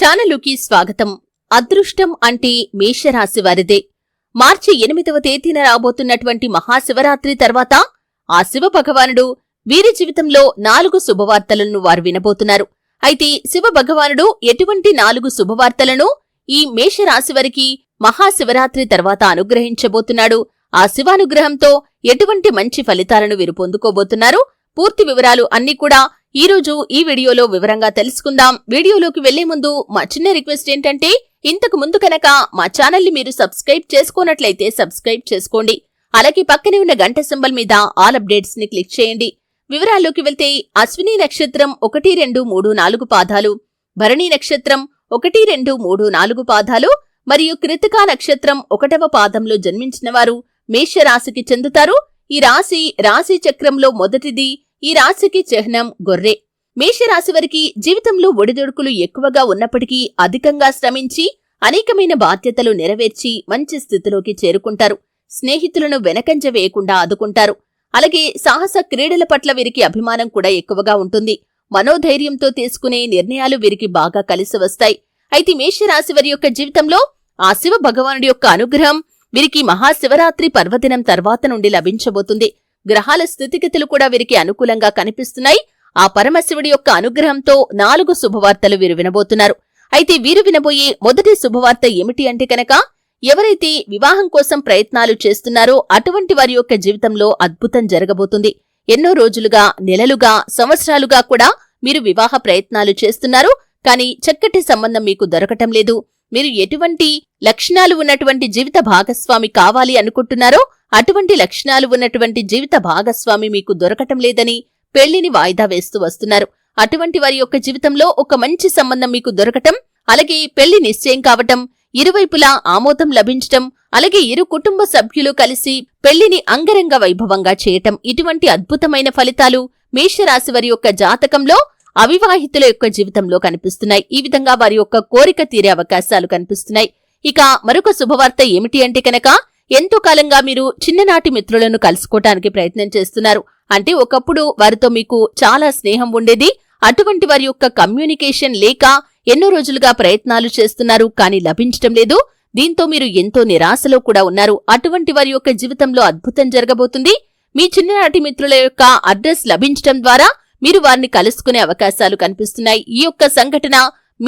ఛానలుకి స్వాగతం. అదృష్టం అంటే మేషరాశి వారిదే. మార్చి ఎనిమిదవ తేదీన రాబోతున్నటువంటి మహాశివరాత్రి తర్వాత ఆ శివ భగవానుడు వీరి జీవితంలో నాలుగు శుభవార్తలను వారు వినబోతున్నారు. అయితే శివ భగవానుడు ఎటువంటి నాలుగు శుభవార్తలను ఈ మేషరాశి వారికి మహాశివరాత్రి తర్వాత అనుగ్రహించబోతున్నాడు? ఆ శివానుగ్రహంతో ఎటువంటి మంచి ఫలితాలను వీరు పొందుకోబోతున్నారు? పూర్తి వివరాలు అన్నీ కూడా ఈ రోజు ఈ వీడియోలో వివరంగా తెలుసుకుందాం. వీడియోలోకి వెళ్ళే ముందు మా చిన్న రిక్వెస్ట్ ఏంటంటే ఇంతకు ముందు కనుక మా ఛానల్ని మీరు సబ్స్క్రైబ్ చేసుకోనట్లయితే సబ్స్క్రైబ్ చేసుకోండి. అలాగే పక్కనే ఉన్న గంట సింబల్ మీద ఆల్ అప్డేట్స్ని క్లిక్ చేయండి. వివరాల్లోకి వెళ్తే అశ్విని నక్షత్రం ఒకటి రెండు మూడు నాలుగు పాదాలు భరణి నక్షత్రం ఒకటి రెండు మూడు నాలుగు పాదాలు మరియు కృతికా నక్షత్రం ఒకటవ పాదంలో జన్మించిన వారు మేషరాశికి చెందుతారు. ఈ రాశి రాశి చక్రంలో మొదటిది ఈ రాశికి చిహ్నం గొర్రె. మేషరాశి వారికి జీవితంలో ఒడిదొడుకులు ఎక్కువగా ఉన్నప్పటికీ అధికంగా శ్రమించి అనేకమైన బాధ్యతలు నెరవేర్చి మంచి స్థితిలోకి చేరుకుంటారు. స్నేహితులను వెనకంజ వేయకుండా ఆదుకుంటారు. అలాగే సాహస క్రీడల పట్ల వీరికి అభిమానం కూడా ఎక్కువగా ఉంటుంది. మనోధైర్యంతో తీసుకునే నిర్ణయాలు వీరికి బాగా కలిసి వస్తాయి. అయితే మేషరాశి వారి యొక్క జీవితంలో ఆ శివ భగవానుడి యొక్క అనుగ్రహం వీరికి మహాశివరాత్రి పర్వదినం తర్వాత నుండి లభించబోతుంది. గ్రహాల స్థితిగతులు కూడా వీరికి అనుకూలంగా కనిపిస్తున్నాయి. ఆ పరమశివుడి యొక్క అనుగ్రహంతో నాలుగు శుభవార్తలు వీరు వినబోతున్నారు. అయితే వీరు వినబోయే మొదటి శుభవార్త ఏమిటి అంటే కనుక ఎవరైతే వివాహం కోసం ప్రయత్నాలు చేస్తున్నారో అటువంటి వారి యొక్క జీవితంలో అద్భుతం జరగబోతుంది. ఎన్నో రోజులుగా నెలలుగా సంవత్సరాలుగా కూడా మీరు వివాహ ప్రయత్నాలు చేస్తున్నారు. కానీ చక్కటి సంబంధం మీకు దొరకటం లేదు. మీరు ఎటువంటి లక్షణాలు ఉన్నటువంటి జీవిత భాగస్వామి కావాలి అనుకుంటున్నారో అటువంటి లక్షణాలు ఉన్నటువంటి జీవిత భాగస్వామి మీకు దొరకటం లేదని పెళ్ళిని వాయిదా వేస్తూ వస్తున్నారు. అటువంటి వారి యొక్క జీవితంలో ఒక మంచి సంబంధం మీకు దొరకటం అలాగే పెళ్ళి నిశ్చయం కావటం ఇరువైపులా ఆమోదం లభించటం అలాగే ఇరు కుటుంబ సభ్యులు కలిసి పెళ్ళిని అంగరంగ వైభవంగా చేయటం ఇటువంటి అద్భుతమైన ఫలితాలు మేషరాశి వారి యొక్క జాతకంలో అవివాహితుల యొక్క జీవితంలో కనిపిస్తున్నాయి. ఈ విధంగా వారి యొక్క కోరిక తీరే అవకాశాలు కనిపిస్తున్నాయి. ఇక మరొక శుభవార్త ఏమిటి అంటే కనుక ఎంతో కాలంగా మీరు చిన్ననాటి మిత్రులను కలుసుకోవటానికి ప్రయత్నం చేస్తున్నారు. అంటే ఒకప్పుడు వారితో మీకు చాలా స్నేహం ఉండేది. అటువంటి వారి యొక్క కమ్యూనికేషన్ లేక ఎన్నో రోజులుగా ప్రయత్నాలు చేస్తున్నారు కానీ లభించటం లేదు. దీంతో మీరు ఎంతో నిరాశలో కూడా ఉన్నారు. అటువంటి వారి యొక్క జీవితంలో అద్భుతం జరగబోతుంది. మీ చిన్ననాటి మిత్రుల యొక్క అడ్రస్ లభించటం ద్వారా మీరు వారిని కలుసుకునే అవకాశాలు కనిపిస్తున్నాయి. ఈ యొక్క సంఘటన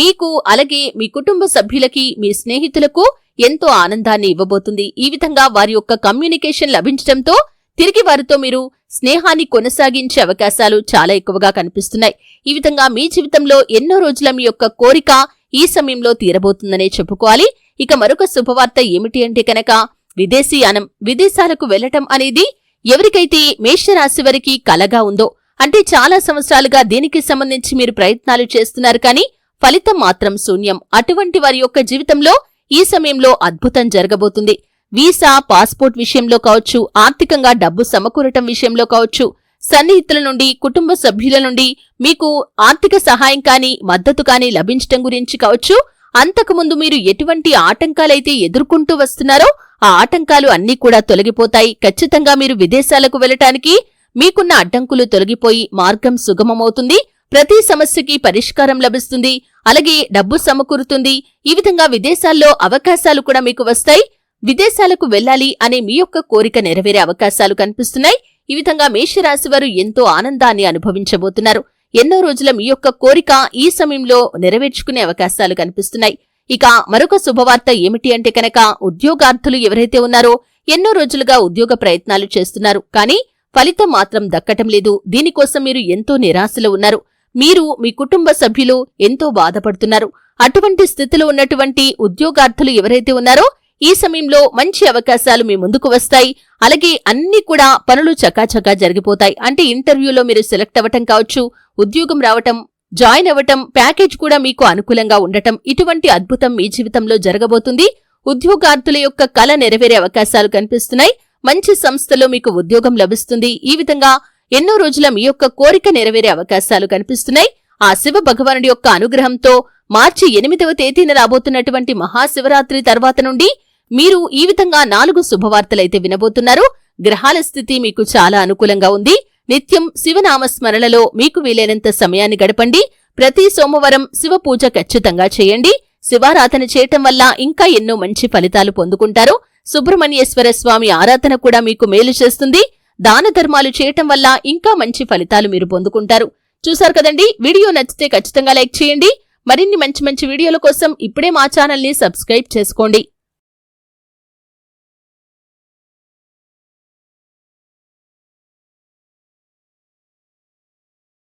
మీకు అలాగే మీ కుటుంబ సభ్యులకి మీ స్నేహితులకు ఎంతో ఆనందాన్ని ఇవ్వబోతుంది. ఈ విధంగా వారి యొక్క కమ్యూనికేషన్ లభించడంతో తిరిగి వారితో మీరు స్నేహాన్ని కొనసాగించే అవకాశాలు చాలా ఎక్కువగా కనిపిస్తున్నాయి. ఈ విధంగా మీ జీవితంలో ఎన్నో రోజుల మీ యొక్క కోరిక ఈ సమయంలో తీరబోతుందనే చెప్పుకోవాలి. ఇక మరొక శుభవార్త ఏమిటి అంటే కనుక విదేశీయానం విదేశాలకు వెళ్ళటం అనేది ఎవరికైతే మేషరాశి వారికి కలగా ఉందో అంటే చాలా సంవత్సరాలుగా దీనికి సంబంధించి మీరు ప్రయత్నాలు చేస్తున్నారు కానీ ఫలితం మాత్రం శూన్యం. అటువంటి వారి యొక్క జీవితంలో ఈ సమయంలో అద్భుతం జరగబోతుంది. వీసా పాస్పోర్ట్ విషయంలో కావచ్చు ఆర్థికంగా డబ్బు సమకూరటం విషయంలో కావచ్చు సన్నిహితుల నుండి కుటుంబ సభ్యుల నుండి మీకు ఆర్థిక సహాయం కానీ మద్దతు కానీ లభించటం గురించి కావచ్చు అంతకుముందు మీరు ఎటువంటి ఆటంకాలైతే ఎదుర్కొంటూ వస్తున్నారో ఆ ఆటంకాలు అన్నీ కూడా తొలగిపోతాయి. ఖచ్చితంగా మీరు విదేశాలకు వెళ్ళటానికి మీకున్న అడ్డంకులు తొలగిపోయి మార్గం సుగమమవుతుంది ప్రతి సమస్యకి పరిష్కారం లభిస్తుంది అలాగే డబ్బు సమకూరుతుంది. ఈ విధంగా విదేశాల్లో అవకాశాలు కూడా మీకు వస్తాయి. విదేశాలకు వెళ్ళాలి అనే మీ యొక్క కోరిక నెరవేరే అవకాశాలు కనిపిస్తున్నాయి. ఈ విధంగా మేషరాశి వారు ఎంతో ఆనందాన్ని అనుభవించబోతున్నారు. ఎన్నో రోజుల మీ యొక్క కోరిక ఈ సమయంలో నెరవేర్చుకునే అవకాశాలు కనిపిస్తున్నాయి. ఇక మరొక శుభవార్త ఏమిటి అంటే కనుక ఉద్యోగార్థులు ఎవరైతే ఉన్నారో ఎన్నో రోజులుగా ఉద్యోగ ప్రయత్నాలు చేస్తున్నారు. కానీ ఫలితం మాత్రం దక్కటం లేదు. దీనికోసం మీరు ఎంతో నిరాశలో ఉన్నారు. మీరు మీ కుటుంబ సభ్యులు ఎంతో బాధపడుతున్నారు. అటువంటి స్థితిలో ఉన్నటువంటి ఉద్యోగార్థులు ఎవరైతే ఉన్నారో ఈ సమయంలో మంచి అవకాశాలు మీ ముందుకు వస్తాయి. అలాగే అన్ని కూడా పనులు చకాచకా జరిగిపోతాయి. అంటే ఇంటర్వ్యూలో మీరు సెలెక్ట్ అవ్వటం కావచ్చు ఉద్యోగం రావటం జాయిన్ అవ్వటం ప్యాకేజ్ కూడా మీకు అనుకూలంగా ఉండటం ఇటువంటి అద్భుతం మీ జీవితంలో జరగబోతుంది. ఉద్యోగార్థుల యొక్క కళ నెరవేరే అవకాశాలు కనిపిస్తున్నాయి. మంచి సంస్థలో మీకు ఉద్యోగం లభిస్తుంది. ఈ విధంగా ఎన్నో రోజుల మీ యొక్క కోరిక నెరవేరే అవకాశాలు కనిపిస్తున్నాయి. ఆ శివ భగవానుడి యొక్క అనుగ్రహంతో మార్చి ఎనిమిదవ తేదీన రాబోతున్నటువంటి మహాశివరాత్రి తర్వాత నుండి మీరు ఈ విధంగా నాలుగు శుభవార్తలైతే వినబోతున్నారు. గ్రహాల స్థితి మీకు చాలా అనుకూలంగా ఉంది. నిత్యం శివనామ స్మరణలో మీకు వీలైనంత సమయాన్ని గడపండి. ప్రతి సోమవారం శివ పూజ ఖచ్చితంగా చేయండి. శివారాధన చేయటం వల్ల ఇంకా ఎన్నో మంచి ఫలితాలు పొందుకుంటారు. సుబ్రహ్మణ్యేశ్వర స్వామి ఆరాధన కూడా మీకు మేలు చేస్తుంది. దాన ధర్మాలు చేయటం వల్ల ఇంకా మంచి ఫలితాలు మీరు పొందుకుంటారు. చూశారు కదండి? వీడియో నచ్చితే ఖచ్చితంగా లైక్ చేయండి. మరిన్ని మంచి మంచి వీడియోల కోసం ఇప్పుడే మా ఛానల్ని సబ్స్క్రైబ్ చేసుకోండి.